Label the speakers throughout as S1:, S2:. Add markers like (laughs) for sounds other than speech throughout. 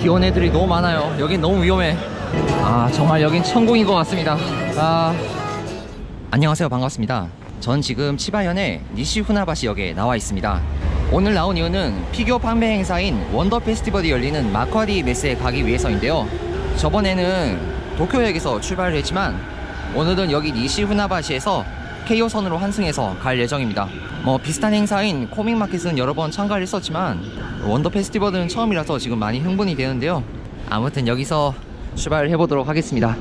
S1: 귀여운 애들이 너무 많아요. 여긴 너무 위험해. 아, 정말 여긴 천국인 것 같습니다. 아. 안녕하세요. 반갑습니다. 전 지금 치바현의 니시후나바시 역에 나와 있습니다. 오늘 나온 이유는 피규어 판매 행사인 원더 페스티벌이 열리는 마쿼디 메스에 가기 위해서인데요. 저번에는 도쿄역에서 출발을 했지만 오늘은 여기 니시후나바시에서 케이오선으로 환승해서 갈 예정입니다. 뭐 비슷한 행사인 코믹 마켓은 여러 번 참가를 했었지만 원더 페스티벌은 처음이라서 지금 많이 흥분이 되는데요. 아무튼 여기서 출발을 해보도록 하겠습니다.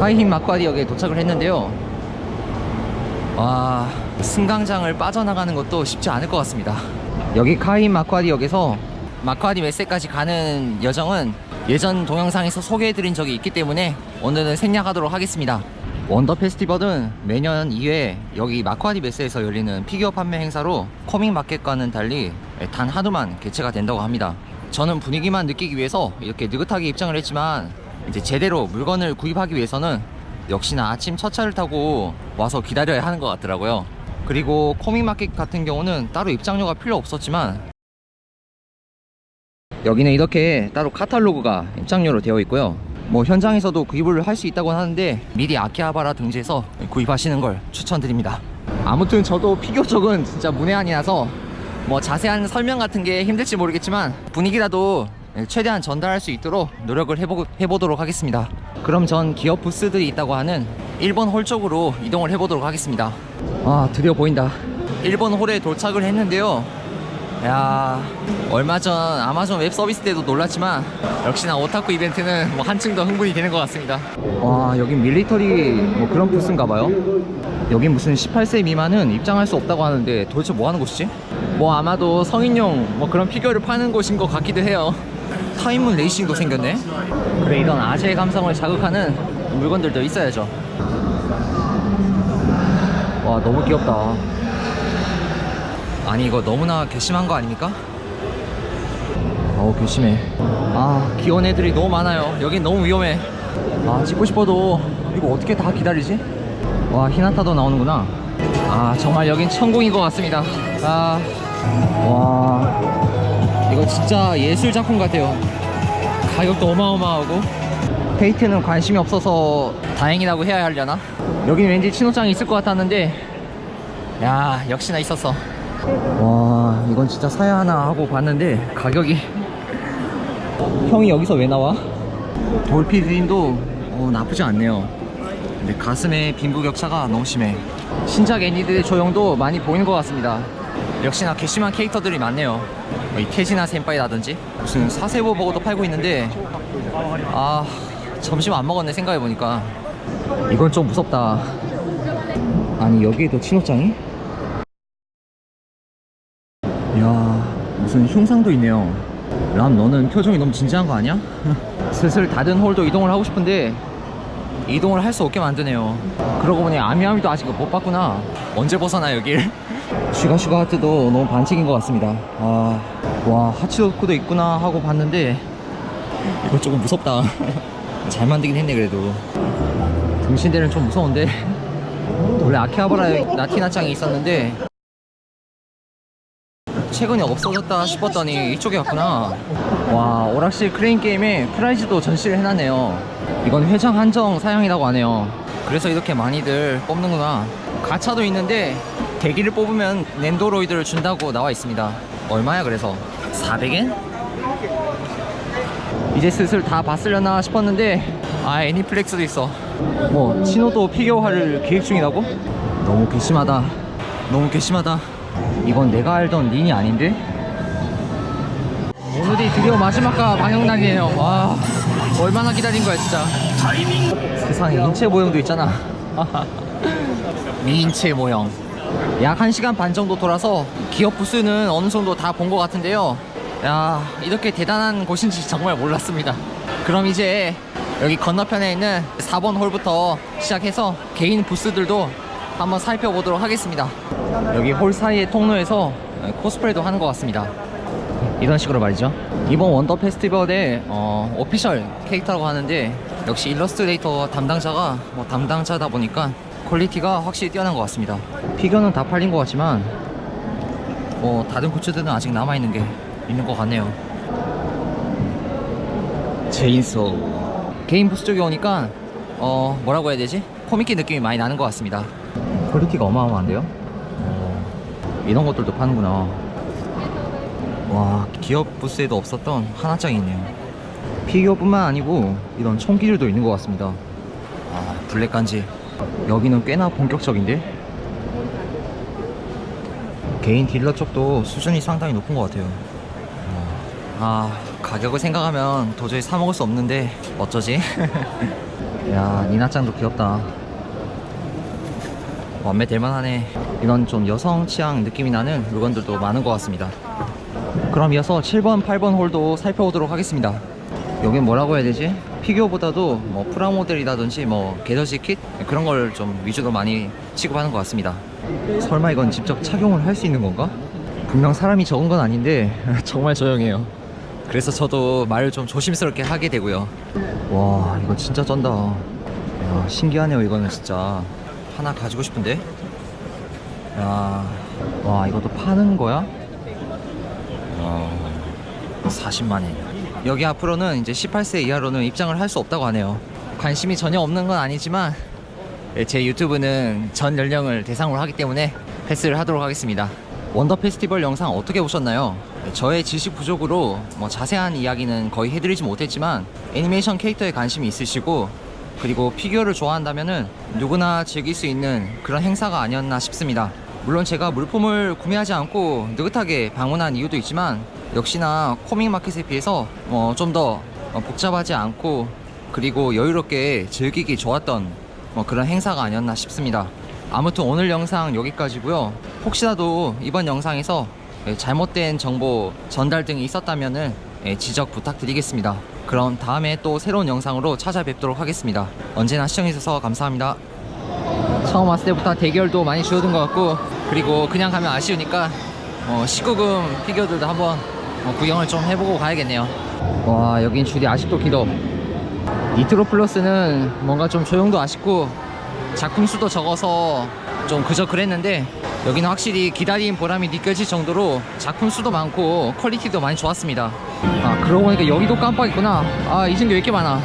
S1: 하이힌 마쿠아디역에 도착을 했는데요. 와, 승강장을 빠져나가는 것도 쉽지 않을 것 같습니다. 여기 카인 마쿠아디역에서 마쿠아디 메세까지 가는 여정은 예전 동영상에서 소개해드린 적이 있기 때문에 오늘은 생략하도록 하겠습니다. 원더 페스티벌은 매년 2회 여기 마쿠아디 메스에서 열리는 피규어 판매 행사로 코믹 마켓과는 달리 단 하루만 개최가 된다고 합니다. 저는 분위기만 느끼기 위해서 이렇게 느긋하게 입장을 했지만 이제 제대로 물건을 구입하기 위해서는 역시나 아침 첫 차를 타고 와서 기다려야 하는 것 같더라고요. 그리고 코믹 마켓 같은 경우는 따로 입장료가 필요 없었지만 여기는 이렇게 따로 카탈로그가 입장료로 되어 있고요. 뭐 현장에서도 구입을 할 수 있다고 하는데 미리 아키하바라 등지에서 구입하시는 걸 추천드립니다. 아무튼 저도 피규어 쪽은 진짜 문외한이 나서 뭐 자세한 설명 같은 게 힘들지 모르겠지만 분위기라도 최대한 전달할 수 있도록 노력을 해보, 해보도록 하겠습니다. 그럼 전 기업 부스들이 있다고 하는 1번 홀 쪽으로 이동을 해보도록 하겠습니다. 아 드디어 보인다. 1번 홀에 도착을 했는데요. 야 얼마 전 아마존 웹 서비스 때도 놀랐지만 역시나 오타쿠 이벤트는 뭐 한층 더 흥분이 되는 것 같습니다. 와 여긴 밀리터리 뭐 그런 부스인가 봐요. 여긴 무슨 18세 미만은 입장할 수 없다고 하는데 도대체 뭐 하는 곳이지? 뭐 아마도 성인용 뭐 그런 피규어를 파는 곳인 것 같기도 해요. 타임문 레이싱도 생겼네. 그래 이런 아재의 감성을 자극하는 물건들도 있어야죠. 와 너무 귀엽다. 아니 이거 너무나 괘씸한 거 아닙니까? 어우 괘씸해. 아 귀여운 애들이 너무 많아요. 여긴 너무 위험해. 아 찍고 싶어도 이거 어떻게 다 기다리지? 와 히나타도 나오는구나. 아 정말 여긴 천국인 것 같습니다. 아 와. 이거 진짜 예술 작품 같아요. 가격도 어마어마하고. 페이트는 관심이 없어서 다행이라고 해야 하려나? 여긴 왠지 신호장이 있을 것 같았는데 야 역시나 있었어 와 이건 진짜 사야 하나 하고 봤는데 가격이 형이 여기서 왜 나와? 돌피 드림도 어, 나쁘지 않네요. 근데 가슴에 빈부격차가 너무 심해. 신작 애니들의 조형도 많이 보이는 것 같습니다. 역시나 괘씸한 캐릭터들이 많네요. 이 태진아 센파이라든지 무슨 사세보 버거도 팔고 있는데 아 점심 안 먹었네 생각해보니까. 이건 좀 무섭다. 아니 여기에도 친옷장이? 무슨 흉상도 있네요. 람 너는 표정이 너무 진지한 거 아니야? (laughs) 슬슬 다른 홀도 이동을 하고 싶은데 이동을 할 수 없게 만드네요. 그러고 보니 아미아미도 아직 못 봤구나. 언제 벗어나 여길? (laughs) 슈가슈가 하트도 너무 반칙인 것 같습니다. 아, 와 하치도쿠도 있구나 하고 봤는데 이거 조금 무섭다. (laughs) 잘 만들긴 했네 그래도. 등신대는 좀 무서운데? 원래 아키하바라에 나티나짱이 있었는데 최근에 없어졌다 싶었더니 이쪽에 왔구나. 와 오락실 크레인 게임에 프라이즈도 전시를 해놨네요. 이건 회장 한정 사양이라고 하네요. 그래서 이렇게 많이들 뽑는구나. 가차도 있는데 대기를 뽑으면 랜도로이드를 준다고 나와 있습니다. 얼마야 그래서? 400엔? 이제 슬슬 다 봤으려나 싶었는데 아 애니플렉스도 있어. 뭐 신호도 피규어화를 계획 중이라고? 너무 괘씸하다. 너무 괘씸하다 이건 내가 알던 린이 아닌데? 오늘이 드디어 마지막과 방영날이에요. 와 얼마나 기다린 거야 진짜. 세상에 인체 모형도 있잖아. (laughs) 미인체 모형. 약 1시간 반 정도 돌아서 기업 부스는 어느 정도 다 본 것 같은데요. 야 이렇게 대단한 곳인지 정말 몰랐습니다. 그럼 이제 여기 건너편에 있는 4번 홀부터 시작해서 개인 부스들도 한번 살펴보도록 하겠습니다 여기 홀 사이의 통로에서 코스프레도 하는 것 같습니다. 이런 식으로 말이죠. 이번 원더 페스티벌의 어, 오피셜 캐릭터라고 하는데 역시 일러스트레이터 담당자가 뭐 담당자다 보니까 퀄리티가 확실히 뛰어난 것 같습니다. 피규어는 다 팔린 것 같지만 뭐 다른 굿즈들은 아직 남아있는 게 있는 것 같네요. 제인소 개인 부스 쪽에 오니까 어 뭐라고 해야 되지? 코미키 느낌이 많이 나는 것 같습니다. 퀄리티가 어마어마한데요? 어, 이런 것들도 파는구나. 와 기업 부스에도 없었던 하나짱이 있네요. 피규어뿐만 아니고 이런 총기들도 있는 것 같습니다. 아 블랙간지. 여기는 꽤나 본격적인데? 개인 딜러 쪽도 수준이 상당히 높은 것 같아요. 아 가격을 생각하면 도저히 사 먹을 수 없는데 어쩌지? (laughs) 야 니나짱도 귀엽다 완매 될 만하네. 이런 좀 여성 취향 느낌이 나는 물건들도 많은 것 같습니다. 그럼 이어서 7번 8번 홀도 살펴보도록 하겠습니다. 여긴 뭐라고 해야 되지? 피규어보다도 뭐 프라모델이라든지 뭐 게더지 킷? 그런 걸 좀 위주로 많이 취급하는 것 같습니다. 설마 이건 직접 착용을 할 수 있는 건가? 분명 사람이 적은 건 아닌데 (laughs) 정말 조용해요. 그래서 저도 말을 좀 조심스럽게 하게 되고요. 와 이거 진짜 쩐다. 야 신기하네요 이거는 진짜 하나 가지고 싶은데 야 와 이것도 파는 거야? 어, 40만원 여기 앞으로는 이제 18세 이하로는 입장을 할 수 없다고 하네요 관심이 전혀 없는 건 아니지만 예, 제 유튜브는 전 연령을 대상으로 하기 때문에 패스를 하도록 하겠습니다 원더 페스티벌 영상 어떻게 보셨나요? 저의 지식 부족으로 뭐 자세한 이야기는 거의 해드리지 못했지만 애니메이션 캐릭터에 관심이 있으시고 그리고 피규어를 좋아한다면은 누구나 즐길 수 있는 그런 행사가 아니었나 싶습니다. 물론 제가 물품을 구매하지 않고 느긋하게 방문한 이유도 있지만 역시나 코믹 마켓에 비해서 어, 좀더 복잡하지 않고 그리고 여유롭게 즐기기 좋았던 뭐 그런 행사가 아니었나 싶습니다. 아무튼 오늘 영상 여기까지고요. 혹시라도 이번 영상에서 예, 잘못된 정보 전달 등이 있었다면은 예, 지적 부탁드리겠습니다. 그럼 다음에 또 새로운 영상으로 찾아뵙도록 하겠습니다. 언제나 시청해주셔서 감사합니다. 처음 왔을 때부터 대결도 많이 줄어든 것 같고 그리고 그냥 가면 아쉬우니까 어, 19금 피규어들도 한번 어, 구경을 좀 해보고 가야겠네요. 와 여긴 줄이 아직도 길어. 니트로 플러스는 뭔가 좀 조용도 아쉽고 작품 수도 적어서 좀 그저 그랬는데 여기는 확실히 기다린 보람이 느껴질 정도로 작품 수도 많고 퀄리티도 많이 좋았습니다 아 그러고 보니까 여기도 깜빡했구나. 아 이층도 왜 이렇게 많아